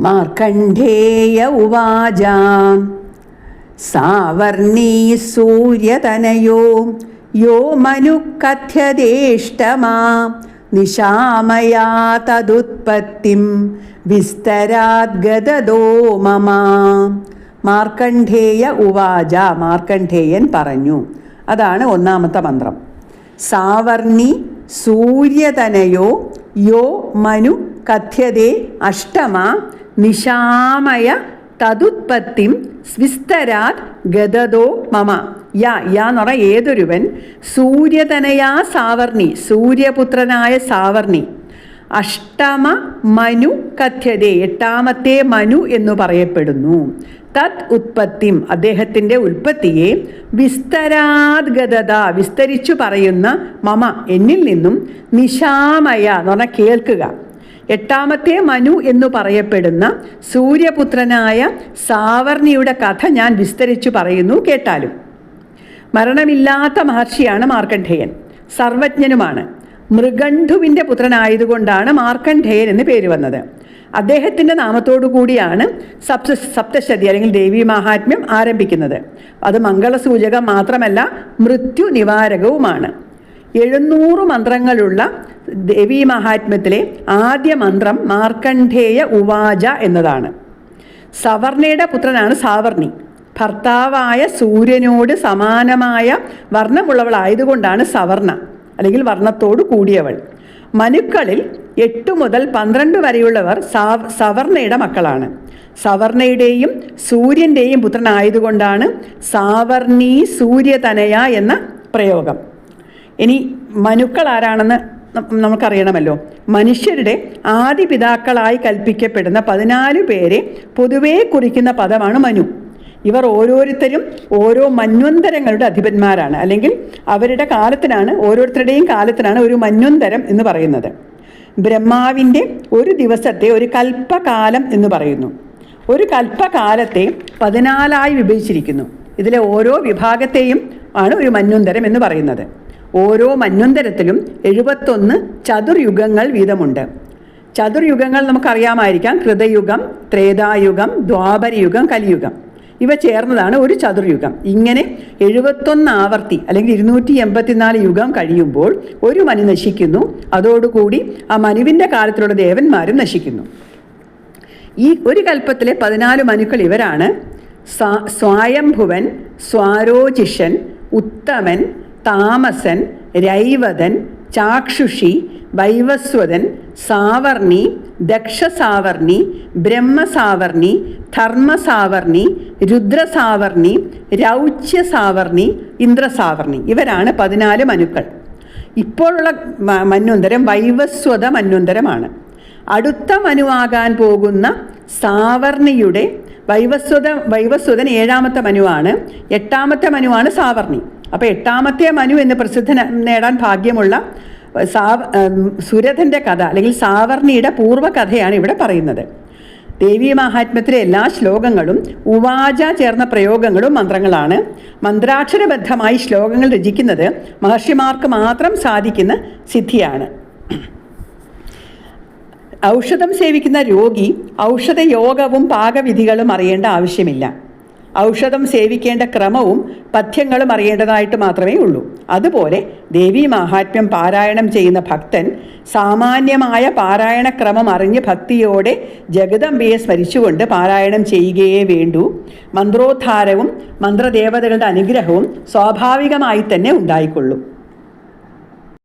മാർക്കണ്ഡേയ ഉവാച. സാവർണീ സൂര്യതനയോ യോ മനു കഥ്യതേഷ്ടമാ. നിശാമയാ തതുത്പത്തിം വിസ്തരാദ്ഗതോ മമ മാർക്കണ്ഠേയ ഉവാച മാർക്കണ്ഠേയൻ പറഞ്ഞു. അതാണ് ഒന്നാമത്തെ മന്ത്രം. സാവർണി സൂര്യതനയോ യോ മനു കഥ്യതേ അഷ്ടമ. നിശാമയ തതുത്പത്തിം സ്വിസ്തരാത് ഗതതോ മമ. യാ യാ എന്ന് പറഞ്ഞാൽ ഏതൊരുവൻ? സൂര്യതനയാ സാവർണി സൂര്യപുത്രനായ സാവർണി. അഷ്ടമ മനു കഥ്യതേ എട്ടാമത്തെ മനു എന്നു പറയപ്പെടുന്നു. തത് ഉത്പത്തിം അദ്ദേഹത്തിന്റെ ഉൽപ്പത്തിയെ വിസ്തരാദ്ഗതത വിസ്തരിച്ചു പറയുന്ന മമ എന്നിൽ നിന്നും നിശാമയ എന്ന് പറഞ്ഞാൽ കേൾക്കുക. എട്ടാമത്തെ മനു എന്ന് പറയപ്പെടുന്ന സൂര്യപുത്രനായ സാവർണിയുടെ കഥ ഞാൻ വിസ്തരിച്ചു പറയുന്നു കേട്ടാലും. മരണമില്ലാത്ത മഹർഷിയാണ് മാർക്കണ്ഠേയൻ. സർവജ്ഞനുമാണ്. മൃഗണ്ഠുവിന്റെ പുത്രനായതുകൊണ്ടാണ് മാർക്കണ്ഠേയൻ എന്ന് പേര് വന്നത്. അദ്ദേഹത്തിന്റെ നാമത്തോടു കൂടിയാണ് സപ്ത സപ്തശതി അല്ലെങ്കിൽ ദേവി മഹാത്മ്യം ആരംഭിക്കുന്നത്. അത് മംഗളസൂചകം മാത്രമല്ല മൃത്യു നിവാരകവുമാണ് എഴുന്നൂറ് മന്ത്രങ്ങളുള്ള ദേവീ മഹാത്മ്യത്തിലെ ആദ്യ മന്ത്രം മാർക്കണ്ഠേയ ഉവാച എന്നതാണ്. സവർണയുടെ പുത്രനാണ് സാവർണി. ഭർത്താവായ സൂര്യനോട് സമാനമായ വർണമുള്ളവളായതുകൊണ്ടാണ് സവർണ അല്ലെങ്കിൽ വർണത്തോട് കൂടിയവൾ. മനുക്കളിൽ എട്ട് മുതൽ പന്ത്രണ്ട് വരെയുള്ളവർ സാവ സവർണയുടെ മക്കളാണ്. സവർണയുടെയും സൂര്യന്റെയും പുത്രനായതുകൊണ്ടാണ് സാവർണി സൂര്യതനയ എന്ന പ്രയോഗം. ഇനി മനുക്കൾ ആരാണെന്ന് നമുക്കറിയണമല്ലോ. മനുഷ്യരുടെ ആദി പിതാക്കളായി കൽപ്പിക്കപ്പെടുന്ന പതിനാല് പേരെ പൊതുവേ കുറിക്കുന്ന പദമാണ് മനു. ഇവർ ഓരോരുത്തരും ഓരോ മന്വന്തരങ്ങളുടെ അധിപന്മാരാണ്. അല്ലെങ്കിൽ അവരുടെ കാലത്തിനാണ് ഓരോരുത്തരുടെയും കാലത്തിനാണ് ഒരു മന്വന്തരം എന്ന് പറയുന്നത്. ബ്രഹ്മാവിന്റെ ഒരു ദിവസത്തെ ഒരു കൽപ്പകാലം എന്ന് പറയുന്നു. ഒരു കൽപ്പകാലത്തെ പതിനാലായി വിഭജിച്ചിരിക്കുന്നു. ഇതിലെ ഓരോ വിഭാഗത്തെയും ആണ് ഒരു മന്വന്തരം എന്ന് പറയുന്നത്. ഓരോ മന്വന്തരത്തിലും എഴുപത്തൊന്ന് ചതുർയുഗങ്ങൾ വീതമുണ്ട്. ചതുർയുഗങ്ങൾ നമുക്കറിയാമായിരിക്കാം. കൃതയുഗം ത്രേതായുഗം ദ്വാപരയുഗം കലിയുഗം. ഇവ ചേർന്നതാണ് ഒരു ചതുർയുഗം. ഇങ്ങനെ എഴുപത്തൊന്ന് ആവർത്തി അല്ലെങ്കിൽ ഇരുന്നൂറ്റി എൺപത്തിനാല് യുഗം കഴിയുമ്പോൾ ഒരു മനു നശിക്കുന്നു. അതോടുകൂടി ആ മനുവിന്റെ കാലത്തിലുള്ള ദേവന്മാരും നശിക്കുന്നു. ഈ ഒരു കൽപ്പത്തിലെ പതിനാല് മനുക്കൾ ഇവരാണ്. സ്വാ- സ്വായംഭുവൻ സ്വാരോചിഷൻ ഉത്തമൻ താമസൻ രൈവതൻ ചാക്ഷുഷി വൈവസ്വതൻ സാവർണി ദക്ഷസാവർണി ബ്രഹ്മസാവർണി ധർമ്മസാവർണി രുദ്രസാവർണി രൗച്യസാവർണി ഇന്ദ്രസാവർണി. ഇവരാണ് പതിനാല് മനുക്കൾ. ഇപ്പോഴുള്ള മന്വന്തരം വൈവസ്വത മന്വന്തരമാണ്. അടുത്ത മനുവാകാൻ പോകുന്ന സാവർണിയുടെ വൈവസ്വത വൈവസ്വതൻ ഏഴാമത്തെ മനുവാണ് എട്ടാമത്തെ മനുവാണ് സാവർണി. അപ്പോൾ എട്ടാമത്തെ മനു എന്ന് പ്രസിദ്ധ നേടാൻ ഭാഗ്യമുള്ള സാ ഉം, സുരഥന്റെ കഥ അല്ലെങ്കിൽ സാവർണിയുടെ പൂർവകഥയാണ് ഇവിടെ പറയുന്നത്. ദേവീ മഹാത്മ്യത്തിലെ എല്ലാ ശ്ലോകങ്ങളും ഉവാച ചേർന്ന പ്രയോഗങ്ങളും മന്ത്രങ്ങളാണ്. മന്ത്രാക്ഷരബദ്ധമായി ശ്ലോകങ്ങൾ രചിക്കുന്നത് മഹർഷിമാർക്ക് മാത്രം സാധിക്കുന്ന സിദ്ധിയാണ്. ഔഷധം സേവിക്കുന്ന രോഗി ഔഷധയോഗവും പാകവിധികളും അറിയേണ്ട ആവശ്യമില്ല. ഔഷധം സേവിക്കേണ്ട ക്രമവും പഥ്യങ്ങളും അറിയേണ്ടതായിട്ട് മാത്രമേ ഉള്ളൂ. അതുപോലെ ദേവി മാഹാത്മ്യം പാരായണം ചെയ്യുന്ന ഭക്തൻ സാമാന്യമായ പാരായണ ക്രമം അറിഞ്ഞ് ഭക്തിയോടെ ജഗദംബയെ സ്മരിച്ചുകൊണ്ട് പാരായണം ചെയ്യുകയേ വേണ്ടൂ. മന്ത്രോദ്ധാരവും മന്ത്രദേവതകളുടെ അനുഗ്രഹവും സ്വാഭാവികമായി തന്നെ ഉണ്ടായിക്കൊള്ളും.